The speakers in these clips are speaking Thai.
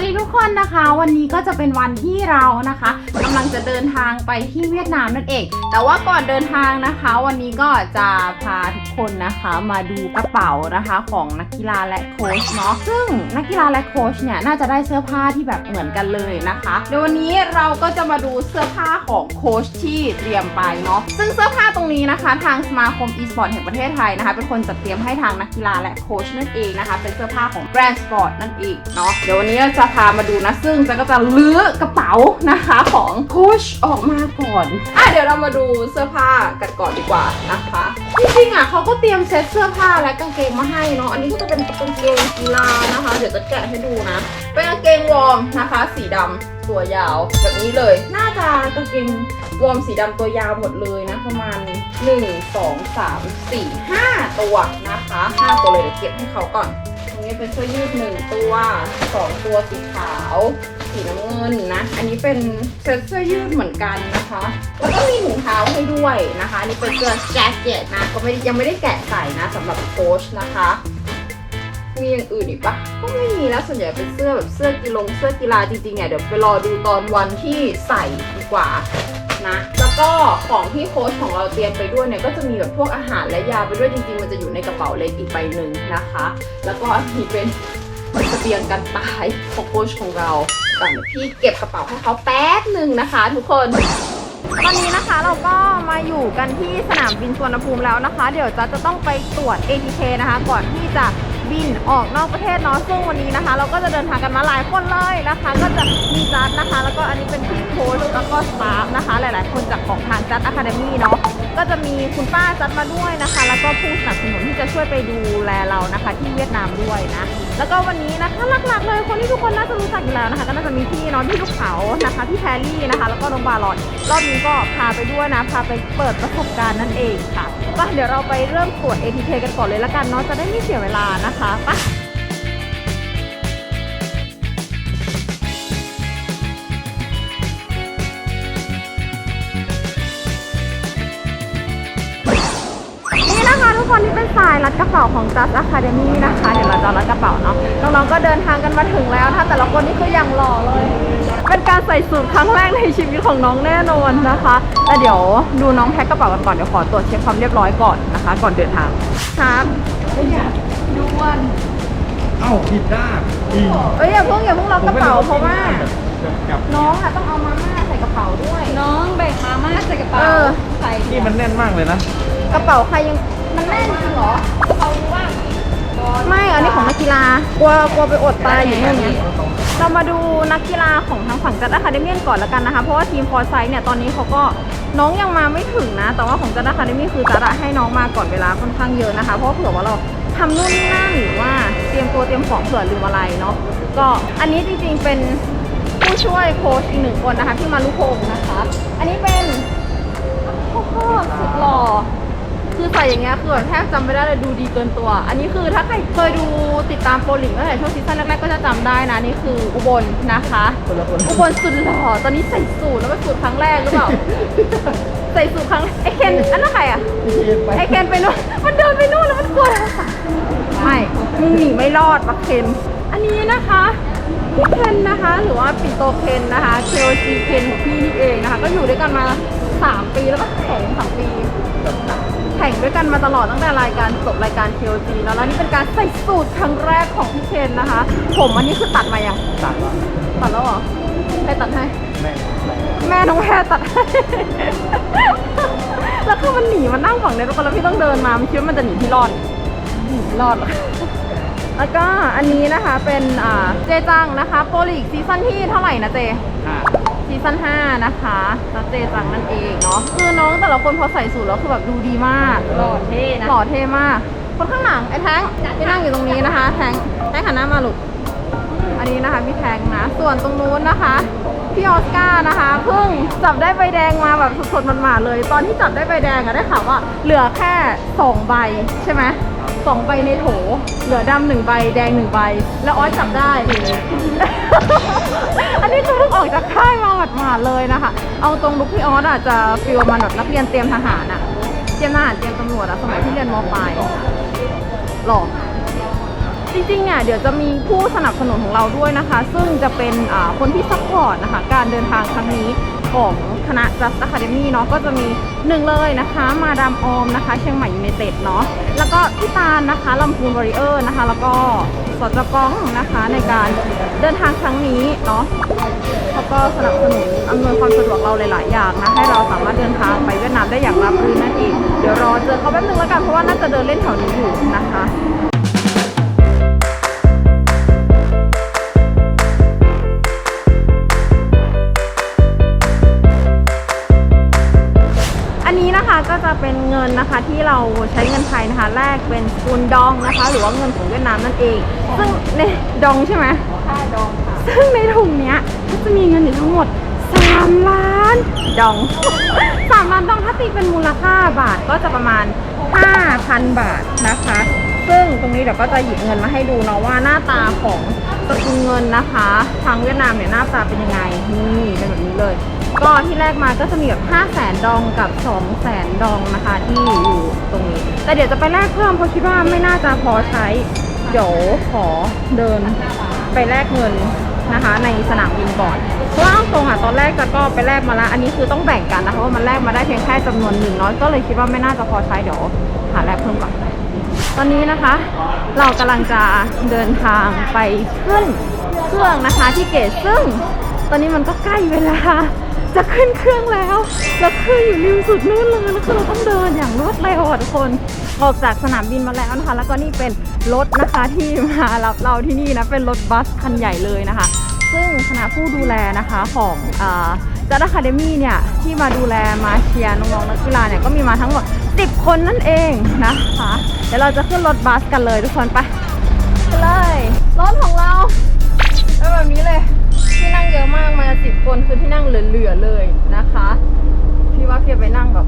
วัสดีทุกคนนะคะ วันนี้ก็จะเป็นวันที่เรานะคะกำลังจะเดินทางไปที่เวียดนามนั่นเอง แต่ว่าก่อนเดินทางนะคะ วันนี้ก็จะพาทุกคนนะคะมาดูกระเป๋านะคะของนักกีฬาและโค้ชเนาะซึ่งนักกีฬาและโค้ชเนี่ยน่าจะได้เสื้อผ้าที่แบบเหมือนกันเลยนะคะเดี๋ยววันนี้เราก็จะมาดูเสื้อผ้าของโค้ชที่เตรียมไปเนาะซึ่งเสื้อผ้าตรงนี้นะคะ ทางสมาคมอีสปอร์ตแห่งประเทศไทยนะคะ เป็นคนจัดเตรียมให้ทางนักกีฬาและโค้ชนั่นเองนะคะ เป็นเสื้อผ้าของแบรนด์สปอร์ตนั่นเองเนาะเดี๋ยววันนี้จะพามาดูนะ ซึ่งจะก็จะลื้อกระเป๋านะคะของโค้ชออกมาก่อนอะเดี๋ยวเรามาดูเสื้อผ้ากันก่อนดีกว่านะคะจริงๆอะเขาก็เตรียมเซ็ตเสื้อผ้าและกางเกงมาให้เนาะอันนี้ก็จะเป็นกางเกงกีฬานะคะ เดี๋ยวจะแกะให้ดูนะ เป็นกางเกงวอร์มนะคะ สีดำตัวยาวแบบนี้เลย น่าจะกางเกงวอร์มสีดำตัวยาวหมดเลยนะประมาณ 1 2 3 4 5 ตัวนะคะ 5 ตัวเลยเดี๋ยวเก็บให้เขาก่อนต รงนี้เป็นเสื้อยืดหนึ่งตัวสองตัวสีขาว สีน้ำเงินนะ อันนี้เป็นเซ็ตเสื้อยืดเหมือนกันนะคะ แล้วก็มีถุงเท้าให้ด้วยนะคะ อันนี้เป็นเสื้อแจ็คเก็ตนะ ก็ไม่ได้ยังไม่ได้แกะใส่นะสำหรับโค้ชนะคะมีอย่างอื่นอีกปะก็ไม่มีแล้วส่วนใหญ่เป็นเสื้อแบบเสื้อกีฬาเสื้อกีฬาจริงๆเนี่ยเดี๋ยวไปรอดูตอนวันที่ใส่ดีกว่า นะ แล้วก็ของที่โค้ชของเราเตรียมไปด้วยเนี่ยก็จะมีแบบพวกอาหารและยาไปด้วยจริงๆ มันจะอยู่ในกระเป๋าเล็กอีกใบหนึ่งนะคะ แล้วก็อันนี้เป็นเสบียงกันตายของโค้ชของเราแต่เดี๋ยวพี่เก็บกระเป๋าให้เขาแป๊บหนึ่งนะคะ ทุกคนตอนนี้นะคะเราก็มาอยู่กันที่สนามบินสุวรรณภูมิแล้วนะคะ เดี๋ยวจะจะต้องไปตรวจ ATK นะคะ ก่อนที่จะ บินออกนอกประเทศเนาะซึ่งวันนี้นะคะ เราก็จะเดินทางกันมาหลายคนเลยนะคะ ก็จะมีจัดนะคะ แล้วก็อันนี้เป็นพี่โค้ชแล้วก็สตาฟนะคะ หลาย ๆ คนจากของทางจัดอะคาเดมี่เนาะก็จะมีคุณป้าจัดมาด้วยนะคะ แล้วก็ผู้สนับสนุนที่จะช่วยไปดูแลเรานะคะ ที่เวียดนามด้วยนะแล้วก็วันนี้นะคะหลัก ๆ เลยคนที่ทุกคนน่าจะรู้จักอยู่แล้วนะคะ ก็น่าจะมีพี่เนาะพี่ลูกเขานะคะพี่แพรรี่นะคะ แล้วก็น้องบาลอนรอบนี้ก็พาไปด้วยนะพาไปเปิดประสบการณ์นั่นเองค่ะ ก็เดี๋ยวเราไปเริ่มตรวจ ATK กันก่อนเลยละกันเนาะจะได้ไม่เสียเวลานะคะปะ เป็นสายรัดกระเป๋าของ Just Academy นะคะ เดี๋ยวเราจะรัดกระเป๋าเนาะ น้องๆ ก็เดินทางกันมาถึงแล้วถ้าแต่ละคนนี่คืออย่างหล่อเลย เป็นการใส่สูตรครั้งแรกในชีวิตของน้องแน่นอนนะคะ แต่เดี๋ยวดูน้องแพ็คกระเป๋ากันก่อน เดี๋ยวขอตรวจเช็คความเรียบร้อยก่อนนะคะ ก่อนเดินทางครับดูวันเอ้าผิดด้านอีกเอ้ยอย่าเพิ่งอย่าเพิ่งล็อกกระเป๋าเพราะว่ากับน้องอะต้องเอามาม่าใส่กระเป๋าด้วย น้องแบ่งมาม่าใส่กระเป๋าเออใส่ นี่มันแน่นมากเลยนะ กระเป๋าใครยังมันแน่นจริงเหรอเขารู้ว่าไม่อันนี้ของนักกีฬากลัวกลัวไปอดตายอยู่นู่นไงเรามาดูนักกีฬาของทางฝั่งจัดอะคาเดมี่ก่อนละกันนะคะ เพราะว่าทีมฟอร์ไซส์เนี่ยตอนนี้เขาก็น้องยังมาไม่ถึงนะ แต่ว่าของจัดอะคาเดมี่คือจัดอะให้น้องมาก่อนเวลาค่อนข้างเยอะนะคะ เพราะเผื่อว่าเราทำนู่นนั่นหรือว่าเตรียมตัวเตรียมของเผื่อลืมอะไรเนาะก็อันนี้จริงๆเป็นผู้ช่วยโค้ชอีกหนึ่งคนนะคะที่มาลุโพงนะคะ อันนี้เป็นโอ้โหสุดหล่อ คือใส่อย่างเงี้ยคือแบบแทบจำไม่ได้เลยดูดีเกินตัว อันนี้คือถ้าใครเคยดูติดตามโปรลิงตั้งแต่ช่วงซีซั่นแรกๆก็จะจำได้นะนี่คืออุบลนะคะ คนละคนอุบลสุดหล่อตอนนี้ใส่สูทแล้วเป็นสูทครั้งแรกหรือเปล่า ใส่สูทครั้งไอเคนอันนั้นใครอะไอเคนไปนู่น มันเดินไปนู่นแล้วมันกลัวเราสั่ไม่ มึงหนีไม่รอดปะเคน อันนี้นะคะพี่เคนนะคะ หรือว่าปิโตเคนนะคะ KOG เคนของพี่นี่เองนะคะ ก็อยู่ด้วยกันมา 3 ปีแล้วก็สองสามปีแข่ง ด้วยกันมาตลอดตั้งแต่รายการจบรายการ KOG แล้วแล้วนี่เป็นการใส่สูตรครั้งแรกของพี่เคนนะคะ ผมอันนี้คือตัดมายังตัดละตัดแล้วเหรอใครตัดให้ แม่แม่น้องแพรตัดให้แล้วคือมันหนีมันนั่งฝั่งนี้ทุกคนแล้วพี่ต้องเดินมา มันคิดว่ามันจะหนีพี่รอดหนีไม่รอดหรอกแล้วก็อันนี้นะคะเป็นอ่าเจจังนะคะโปรลีกซีซั่นที่เท่าไหร่นะเจห้า ซีซั่น5นะคะจัดเจจังนั่นเองเนาะคือน้องแต่ละคนพอใส่สูทแล้วคือแบบดูดีมากหล่อเท่นะหล่อเท่มาก คนข้างหลังไอ้แท้งที่นั่งอยู่ตรงนี้นะคะ แท้งแท้งหันหน้ามาลูกอันนี้นะคะพี่แทงนะ ส่วนตรงนู้นนะคะพี่ออสการ์นะคะเพิ่งจับได้ใบแดงมาแบบสดๆหมาดๆเลย ตอนที่จับได้ใบแดงอะได้ข่าวว่า เหลือแค่สองใบใช่ไหมสองใบในโถ เหลือดำหนึ่งใบแดงหนึ่งใบ แล้วออสจับได้ อันนี้คือเพิ่งออกจากค่ายมาหมาดๆเลยนะคะ เอาตรงลุคพี่ออสอาจจะฟีลมันแบบนักเรียนเตรียมทหารอะเตรียมทหารเตรียมตำรวจอะสมัยที่เรียนมปลายหล่อจจริงๆเนี่ยเดี๋ยวจะมีผู้สนับสนุนของเราด้วยนะคะ ซึ่งจะเป็นอ่าคนที่ซัพพอร์ตนะคะ การเดินทางครั้งนี้ของคณะ Just Academy เนาะก็จะมีหนึ่งเลยนะคะ มาดามออมนะคะ เชียงใหม่ยูเนเต็ดเนาะแล้วก็พี่ตาลนะคะลำพูนวอริเออร์นะคะ แล้วก็สจก้องนะคะในการ เดินทางครั้งนี้เนาะเขาก็สนับสนุนอำนวยความสะดวกเราหลาย ๆ อย่างนะ ให้เราสามารถเดินทางไปเวียดนามได้อย่างราบรื่นนั่นเองเดี๋ยวรอเจอเขาแป๊บนึงแล้วกันเพราะว่าน่าจะเดินเล่นแถวนี้อยู่นะคะอันนี้นะคะก็จะเป็นเงินนะคะที่เราใช้เงินไทยนะคะแลกเป็นสกุลดองนะคะ หรือว่าเงินของเวียดนามนั่นเอง ซึ่งในดองใช่ไหม ดองค่ะ ซึ่งในถุงเนี้ยก็จะมีเงินอยู่ทั้งหมด 3 ล้านดอง 3 ล้านดองถ้าตีเป็นมูลค่าบาทก็จะประมาณ 5,000 บาทนะคะ ซึ่งตรงนี้เดี๋ยวก็จะหยิบเงินมาให้ดูเนาะว่าหน้าตาของสกุลเงินนะคะ ทางเวียดนามเนี่ยหน้าตาเป็นยังไงนี่เป็นแบบนี้เลย ก็ที่แรกมาก็จะมีแบบ5 0 0แสนดองกับ 2 0 0แสนดองนะคะที่อยู่ตรงนี้ แต่เดี๋ยวจะไปแลกเพิ่มเพราะคิดว่าไม่น่าจะพอใช้เดี๋ยวขอเดิน ไปแลกเงินนะคะ ในสนามบินก่อนเพราะว่าเอาตรงอะตอนแรกจะก็ไปแลกมาแล้วอันนี้คือต้องแบ่งกันนะคะว่ามันแลกมาได้เพียงแค่จำนวนหนึ่งน้อยก็เลยคิดว่าไม่น่าจะพอใช้เดี๋ยวหาแลกเพิ่มก่อน ตอนนี้นะคะ เรากำลังจะเดินทางไปขึ้นเครื่องนะคะที่เกตซึ่ง ตอนนี้มันก็ใกล้เวลา จะขึ้นเครื่องแล้ว แล้วเครื่ออยู่ริมสุดนู่นเลยแล้วคือเราต้องเดินอย่างรวดเร็วอะทุกคน ออกจากสนามบินมาแล้วนะคะ แล้วก็นี่เป็นรถนะคะที่มารับเราที่นี่นะเป็นรถบัสคันใหญ่เลยนะคะ ซึ่งคณะผู้ดูแลนะคะของจัดอะคาเดมี่เนี่ยที่มาดูแลมาเชียร์น้องๆนักกีฬาเนี่ยก็มีมาทั้งหมด 10 คนนั่นเองนะคะ เดี๋ยวเราจะขึ้นรถบัสกันเลยทุกคนไปไปเลยรถของเราเป็นแบบนี้เลยที่นั่งเยอะมากมาสิบคนคือที่นั่งเหลือๆเลยนะคะ พี่ว่าเพี่ไปนั่งแบบ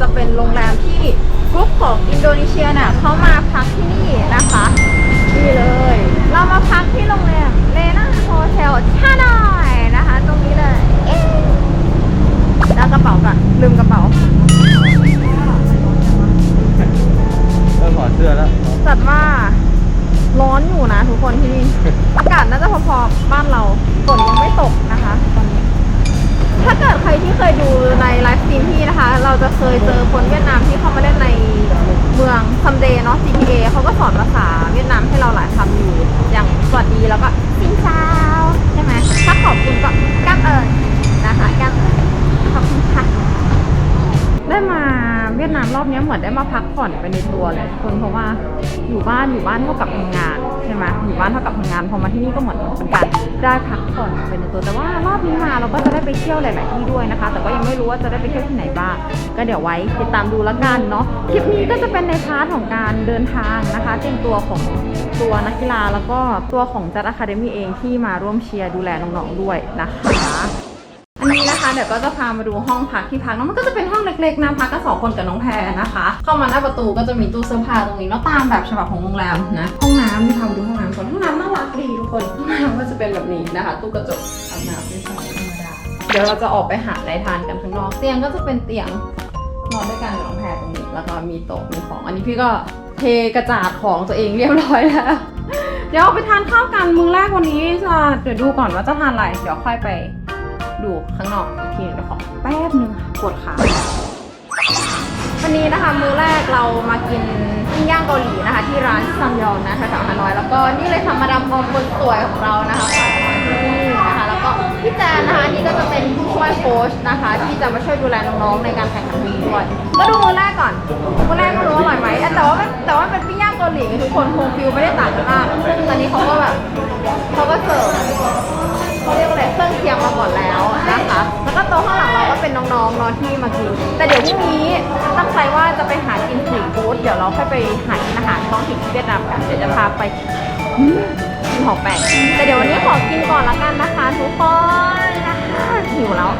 จะเป็นโรงแรมที่กรุ๊ปของอินโดนีเซียเนี่ยเขามาพักที่นี่นะคะนี่เลย เรามาพักที่โรงแรมเลนาโฮเทลชาดอยนะคะ ตรงนี้เลยเอ๊ะแล้วกระเป๋าก่อนลืมกระเป๋าเริ่มถอดเสื้อแล้วจัดว่าร้อนอยู่นะทุกคนที่นี่ อากาศน่าจะพอๆบ้านเราฝนยังไม่ตกนะคะตอนนี้ถ้าเกิดใครที่เคยดูในไลฟ์สตรีมพี่นะคะ เราจะเคยเจอคนเวียดนามที่เข้ามาเล่นในเมืองซัมเดย์เนาะ CPA เขาก็สอนภาษาเวียดนามให้เราหลายคำอยู่ อย่างสวัสดีแล้วก็ซิงซาใช่ไหมถ้าขอบคุณก็กัมเอิญนะคะกัมเอิญขอบคุณค่ะ ได้มาเวียดนามรอบ เนี้ยเหมือนได้มาพักผ่อนไปในตัวเลยคนเพราะว่าอยู่บ้านอยู่บ้านเท่ากับทำงานใช่ไหมอยู่บ้านเท่ากับทำงานพอมาที่นี่ก็เหมือนเป็นการได้พักผ่อนไปในตัวแต่ว่ารอบนี้มาเราก็จะได้ไปเที่ยวหลาย ๆ ที่ด้วยนะคะ แต่ก็ยังไม่รู้ว่าจะได้ไปเที่ยวที่ไหนบ้างก็เดี๋ยวไว้ติดตามดูแล้วกันเนาะคลิปนี้ก็จะเป็นในพาร์ทของการเดินทางนะคะเตรียมตัวของตัวนักกีฬาแล้วก็ตัวของจัดอะคาเดมี่เองที่มาร่วมเชียร์ดูแลน้อง ๆ ด้วยนะคะ อันนี้นะคะเดี๋ยวก็จะพามาดูห้องพักที่พักเนอะมันก็จะเป็นห้องเล็กๆนะพักก็สองคนกับน้องแพรนะคะ เข้ามาหน้าประตูก็จะมีตู้เสื้อผ้าตรงนี้เนาะตามแบบฉบับของโรงแรมนะห้องน้ำนี่พามาดูห้องน้ำก่อนห้องน้ำน่ารักดีทุกคนห้องน้ำก็จะเป็นแบบนี้นะคะ ตู้กระจกอาบน้ำเป็นสมัยธรรมดาเดี๋ยวเราจะออกไปหาอะไรทานกันข้างนอกเตียงก็จะเป็นเตียงนอนด้วยกันกับน้องแพรตรงนี้ แล้วก็มีโต๊ะมีของอันนี้พี่ก็เทกระจาดของตัวเองเรียบร้อยแล้ว เดี๋ยวไปทานข้าวกันมื้อแรกวันนี้จะเดี๋ยวดูก่อนว่าจะทานอะไรเดี๋ยวค่อยไป ดูข้างนอกอีกทีเดี๋ยวขอแป๊บนึงค่ะปวดขาวันนี้นะคะมื้อแรกเรามากินปิ้งย่างเกาหลีนะคะ ที่ร้านซัมยองนะแถวๆฮานอยแล้วก็นี่เลยค่ะมาดามอมคนสวยของเรานะคะนี่นะคะแล้วก็พี่แจนนะคะนี่ก็จะเป็นผู้ช่วยโค้ชนะคะ ที่จะมาช่วยดูแลน้องๆในการแข่งขันนี้ด้วยก็ดูมื้อแรกก่อนมื้อแรกไม่รู้อร่อยไหมแต่ว่าแต่ว่าเป็นปิ้งย่างเกาหลีทุกคนคงฟิลไม่ได้ต่างกันมากซึ่งตอนนี้เขาก็แบบเขาก็เสิร์ฟ เขาเรียกว่าอะไรเครื่องเคียงมาก่อนแล้วนะคะ แล้วก็โต๊ะข้างหลังเราก็เป็นน้องๆนอนที่มากิน แต่เดี๋ยวพรุ่งนี้ตั้งใจว่าจะไปหากินสีฟู้ดเดี๋ยวเราค่อยไปหากินอาหารท้องถิ่นที่เวียดนามกัน เดี๋ยวจะพาไปกินหอมแปลกแต่เดี๋ยววันนี้ขอกินก่อนละกันนะคะทุกคนนะคะหิวแล้ว